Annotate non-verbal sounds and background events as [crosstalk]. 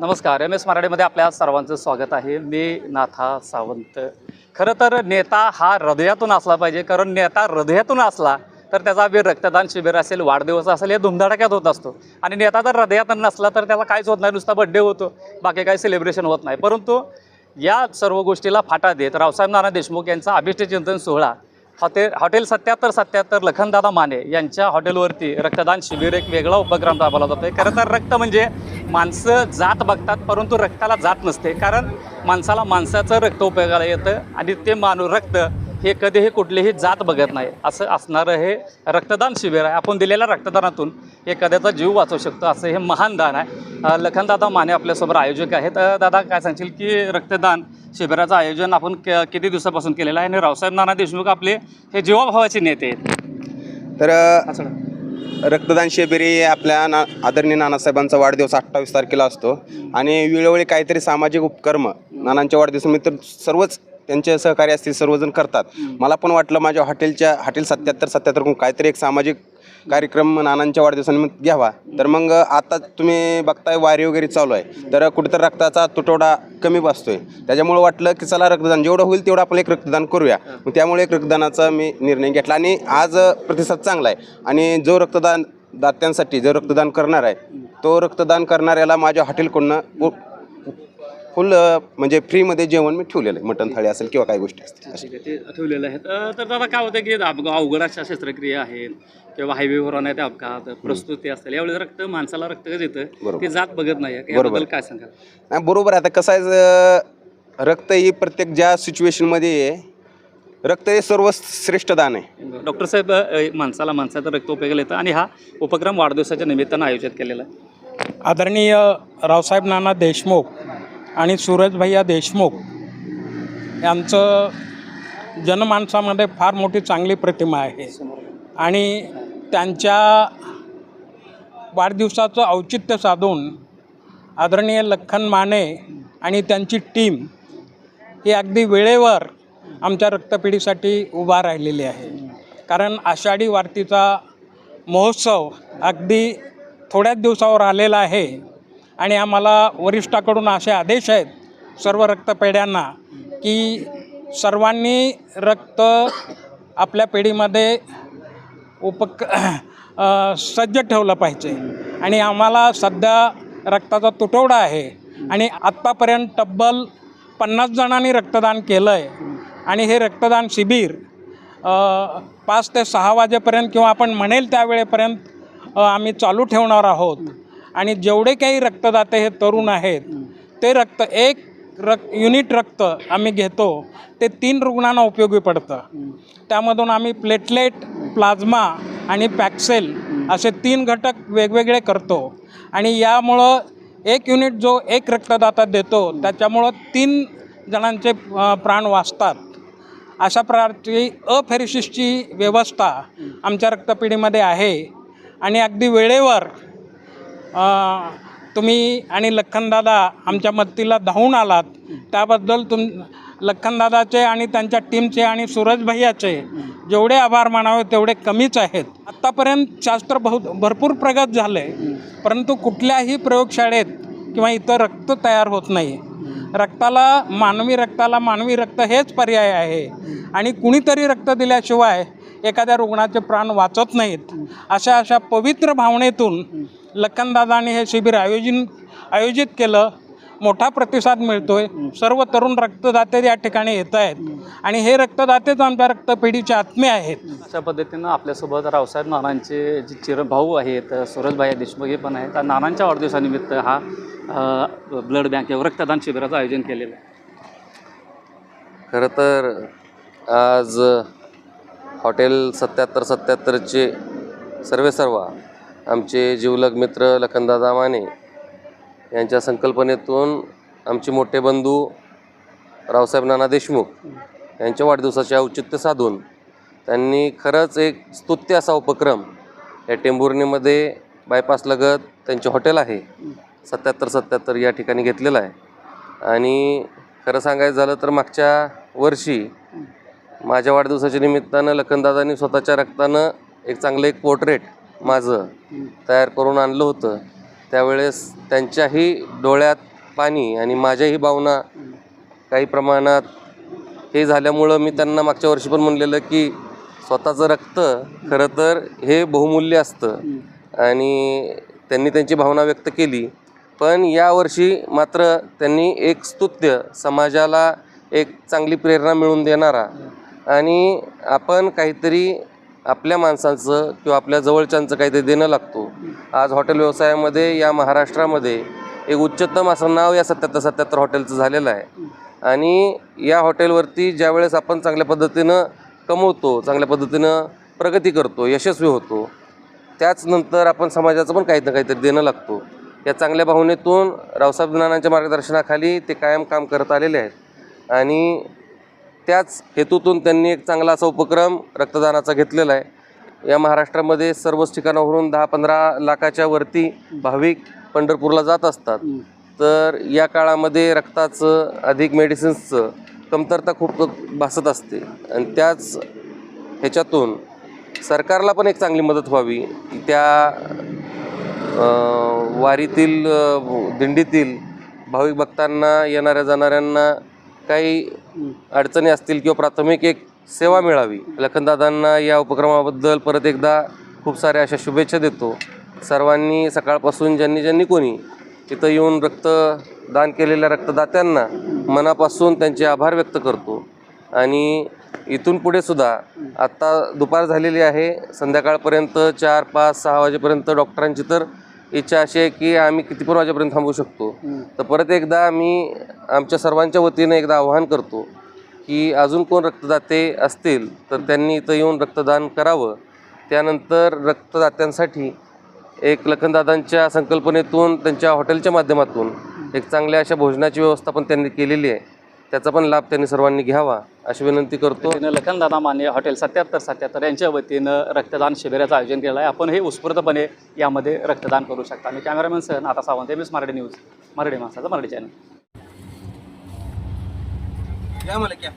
नमस्कार. M S मराठीमध्ये आपल्या सर्वांचं स्वागत आहे. मी नाथा सावंत. खरं तर नेता हा हृदयातून असला पाहिजे. कारण नेता हृदयातून असला तर त्याचा वेळ रक्तदान शिबिर असेल वाढदिवस असेल हे धुमधडाक्यात होत असतो. आणि नेता जर हृदयात नसला तर त्याला काहीच होत नाही. नुसता बड्डे होतो. बाकी काही सेलिब्रेशन होत नाही. परंतु या सर्व गोष्टीला फाटा देत रावसाहेब नाना देशमुख यांचा अभिष्टचिंतन सोहळा हॉटेल हॉटेल सत्याहत्तर सत्याहत्तर लखनदादा माने यांच्या हॉटेलवरती रक्तदान शिबिर एक वेगळा उपक्रम राबवला जातो आहे खरं तर रक्त म्हणजे माणसं जात बघतात परंतु रक्ताला जात नसते. कारण माणसाला माणसाचं रक्त उपयोगाला येतं आणि ते मानू रक्त हे कधीही कुठलीही जात बघत नाही. असं असणारं हे रक्तदान शिबिर आहे. आपण दिलेल्या रक्तदानातून एखाद्याचा जीव वाचवू शकतो. असं हे महान दान आहे. लखनदादा माने आपल्यासोबत आयोजक आहेत. दादा काय सांगशील की रक्तदान शिबिराचं आयोजन आपण क किती दिवसापासून केलेलं आहे? आणि रावसाहेब नाना देशमुख आपले हे जीवाभावाचे नेते आहेत. तर असं रक्तदान शिबिर हे आपल्या ना आदरणीय नानासाहेबांचा वाढदिवस अठ्ठावीस तारखेला असतो. आणि वेळोवेळी काहीतरी सामाजिक उपक्रम नानांच्या वाढदिवसानिमित्त सर्वच त्यांचे सहकारी असतील सर्वजण करतात. मला पण वाटलं माझ्या हॉटेलच्या हॉटेल सत्याहत्तर सत्याहत्तर काहीतरी एक सामाजिक कार्यक्रम नानांच्या वाढदिवसानिमित्त घ्यावा. तर मग आता तुम्ही बघताय वारी वगैरे चालू आहे. तर कुठेतरी रक्ताचा तुटवडा कमी बसतोय. त्याच्यामुळं वाटलं की चला रक्तदान जेवढं होईल तेवढं आपण एक रक्तदान करूया. मग त्यामुळे एक रक्तदानाचा मी निर्णय घेतला आणि आज प्रतिसाद चांगला आहे. आणि जो रक्तदान दात्यांसाठी जो रक्तदान करणार आहे तो रक्तदान करणाऱ्याला माझ्या हॉटेलकडून फुल म्हणजे फ्रीमध्ये जेवण मी ठेवलेलं आहे. मटण थाळी असेल किंवा काही गोष्टी असतील. ठीक आहे ते ठेवलेलं आहेत. अ, तर दादा काय होतं की अप- अवघड अशा शस्त्रक्रिया आहेत किंवा हायवेवर होण्यात अपघात प्रस्तुती असतील. यावेळेस रक्त माणसाला रक्त येतं? बरोबर. ते जात बघत नाही. बरोबर. याबद्दल काय सांगाल? नाही बरोबर आहे. आता कसं आहे ज- रक्त ही प्रत्येक ज्या सिच्युएशनमध्ये आहे रक्त हे सर्वश्रेष्ठ दान आहे. डॉक्टर साहेब अ, माणसाला माणसाचं रक्त उपयोगाला येतं आणि हा उपक्रम वाढदिवसाच्या निमित्तानं आयोजित केलेला आहे. आदरणीय रावसाहेब नाना देशमुख आणि सूरज भैया देशमुख यांचं जनमानसामध्ये फार मोठी चांगली प्रतिमा आहे. आणि त्यांच्या वाढदिवसाचं औचित्य साधून आदरणीय लखन माने आणि त्यांची टीम ही अगदी वेळेवर आमच्या रक्तपेढीसाठी उभा राहिलेली आहे. कारण आषाढी वारतीचा महोत्सव अगदी थोड्याच दिवसावर आलेला आहे. आणि आम्हाला वरिष्ठाकडून असे आदेश आहेत सर्व रक्तपेढ्यांना की सर्वांनी रक्त आपल्या पेढीमध्ये उपक [clears throat] सज्ज ठेवलं पाहिजे. आणि आम्हाला सध्या रक्ताचा तुटवडा आहे आणि आत्तापर्यंत तब्बल पन्नास जणांनी रक्तदान केलं आहे आणि हे रक्तदान शिबिर पाच ते सहा वाजेपर्यंत किंवा आपण म्हणेल त्यावेळेपर्यंत आम्ही चालू ठेवणार आहोत. आणि जेवढे काही रक्तदाते हे तरुण आहेत ते रक्त एक रक युनिट रक्त आम्ही घेतो ते तीन रुग्णांना उपयोगी पडतं. त्यामधून आम्ही प्लेटलेट प्लाझ्मा आणि पॅक्सेल असे तीन घटक वेगवेगळे करतो. आणि यामुळं एक युनिट जो एक रक्तदाता देतो त्याच्यामुळं तीन जणांचे प्राण वाचतात. अशा प्रकारची अफेरिसिसची व्यवस्था आमच्या रक्तपेढीमध्ये आहे. आणि अगदी वेळेवर तुम्ही आणि लखनदादा आमच्या मदतीला धावून आलात. त्याबद्दल तुम लखनदादाचे आणि त्यांच्या टीमचे आणि सूरज भैयाचे जेवढे आभार मानावे तेवढे कमीच आहेत. आत्तापर्यंत शास्त्र बहुत भरपूर प्रगत झालं. आहे परंतु कुठल्याही प्रयोगशाळेत किंवा इथं रक्त तयार होत नाही. रक्ताला मानवी रक्ताला मानवी रक्त हेच पर्याय आहे. आणि कुणीतरी रक्त दिल्याशिवाय एखाद्या रुग्णाचे प्राण वाचत नाहीत. अशा अशा पवित्र भावनेतून लखनदादाने हे शिबिर आयोजन आयोजित केलं. मोठा प्रतिसाद मिळतोय. सर्व तरुण रक्तदाते या ठिकाणी येत आहेत. आणि हे रक्तदातेच आमच्या रक्तपेढीचे आत्मे आहेत. अशा पद्धतीनं आपल्यासोबत रावसाहेब नानांचे जे चिरभाऊ आहेत सूरजभाई देशमुख हे पण आहेत. नानांच्या वाढदिवसानिमित्त हा ब्लड बँक किंवा रक्तदान शिबिराचं आयोजन केलेलं आहे. खरं तर आज हॉटेल सत्याहत्तर सत्याहत्तरचे सर्वे सर्व आमचे जीवलग मित्र लखनदादा माने यांच्या संकल्पनेतून आमचे मोठे बंधू रावसाहेब नाना देशमुख यांच्या वाढदिवसाचे औचित्य साधून त्यांनी खरंच एक स्तुत्य असा उपक्रम या टेंभुर्णीमध्ये बायपासलगत त्यांचे हॉटेल आहे. सत्याहत्तर सत्याहत्तर या ठिकाणी घेतलेलं आहे. आणि खरं सांगायचं झालं तर मागच्या वर्षी माझ्या वाढदिवसाच्या निमित्तानं लखनदादांनी स्वतःच्या रक्तानं एक चांगलं एक पोर्ट्रेट माझं तयार करून आणलं होतं. त्यावेळेस त्यांच्याही डोळ्यात पाणी आणि माझ्याही भावना काही प्रमाणात हे झाल्यामुळं मी त्यांना मागच्या वर्षी पण म्हणलेलं की स्वतःचं रक्त खरं तर हे बहुमूल्य असतं. आणि त्यांनी त्यांची भावना व्यक्त केली. पण यावर्षी मात्र त्यांनी एक स्तुत्य समाजाला एक चांगली प्रेरणा मिळवून देणारा आणि आपण काहीतरी आपल्या माणसांचं किंवा आपल्या जवळच्यांचं काहीतरी देणं लागतो. आज हॉटेल व्यवसायामध्ये या महाराष्ट्रामध्ये एक उच्चतम असं नाव या सत्याहत्तर सत्याहत्तर हॉटेलचं झालेलं आहे. आणि या हॉटेलवरती ज्यावेळेस आपण चांगल्या पद्धतीनं कमवतो चांगल्या पद्धतीनं प्रगती करतो यशस्वी होतो त्याचनंतर आपण समाजाचं पण काही ना काहीतरी देणं लागतो. या चांगल्या भावनेतून रावसाहेब नानांच्या मार्गदर्शनाखाली ते कायम काम करत आलेले आहेत. आणि त्याच हेतूतून त्यांनी एक चांगला असा उपक्रम रक्तदानाचा घेतलेला आहे. या महाराष्ट्रामध्ये सर्वच ठिकाणावरून दहा पंधरा लाखाच्या वरती भाविक पंढरपूरला जात असतात. तर या काळामध्ये रक्ताचं अधिक मेडिसिन्सचं कमतरता खूप भासत असते. आणि त्याच ह्याच्यातून सरकारला पण एक चांगली मदत व्हावी. त्या वारीतील दिंडीतील भाविक भक्तांना येणाऱ्या जाणाऱ्यांना काही अडचणी असतील किंवा प्राथमिक एक सेवा मिळावी. लखनदादांना या उपक्रमाबद्दल परत एकदा खूप साऱ्या अशा शुभेच्छा देतो. सर्वांनी सकाळपासून ज्यांनी ज्यांनी कोणी तिथं येऊन रक्तदान केलेल्या रक्तदात्यांना मनापासून त्यांचे आभार व्यक्त करतो. आणि इथून पुढे सुद्धा आत्ता दुपार झालेली आहे. संध्याकाळपर्यंत चार पाच सहा वाजेपर्यंत डॉक्टरांची तर इच्छा अशी आहे की आम्ही किती पण वाजेपर्यंत थांबू शकतो. तर परत एकदा मी आमच्या सर्वांच्या वतीनं एकदा आवाहन करतो की अजून कोण रक्तदाते असतील तर त्यांनी इथं येऊन रक्तदान करावं. त्यानंतर रक्तदात्यांसाठी एक लखनदादांच्या संकल्पनेतून त्यांच्या हॉटेलच्या माध्यमातून एक चांगल्या अशा भोजनाची व्यवस्था पण त्यांनी केलेली आहे. त्याचा पण लाभ त्यांनी सर्वांनी घ्यावा अशी विनंती करतो. लखनदादा माने हॉटेल सत्याहत्तर सत्याहत्तर यांच्या वतीनं रक्तदान शिबिराचं आयोजन केलं आहे. आपण हे उत्स्फूर्तपणे यामध्ये रक्तदान करू शकता. आणि कॅमेरामॅन सर आता Sawant M S Marathi news Marathi माणसाचा मराठी चॅनल. या मला क्या